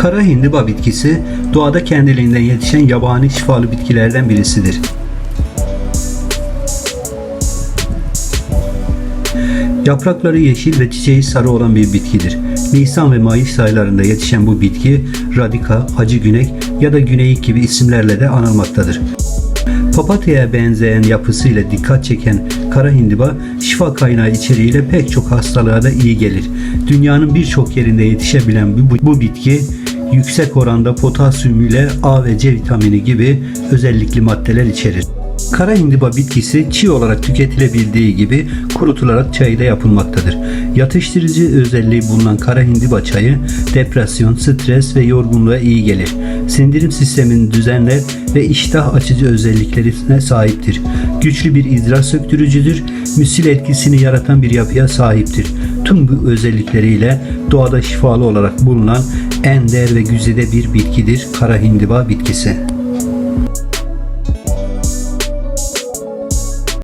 Kara hindiba bitkisi doğada kendiliğinden yetişen yabani şifalı bitkilerden birisidir. Yaprakları yeşil ve çiçeği sarı olan bir bitkidir. Nisan ve Mayıs aylarında yetişen bu bitki radika, acı günek ya da güneyik gibi isimlerle de anılmaktadır. Papatya'ya benzeyen yapısıyla dikkat çeken kara hindiba şifa kaynağı içeriğiyle pek çok hastalığa da iyi gelir. Dünyanın birçok yerinde yetişebilen bu, bu bitki yüksek oranda potasyum ile A ve C vitamini gibi özellikli maddeler içerir. Kara hindiba bitkisi çiğ olarak tüketilebildiği gibi kurutularak çayı da yapılmaktadır. Yatıştırıcı özelliği bulunan kara hindiba çayı depresyon, stres ve yorgunluğa iyi gelir. Sindirim sistemini düzenler ve iştah açıcı özelliklerine sahiptir. Güçlü bir idrar söktürücüdür, müsil etkisini yaratan bir yapıya sahiptir. Tüm bu özellikleriyle doğada şifalı olarak bulunan ender ve güzide bir bitkidir kara hindiba bitkisi.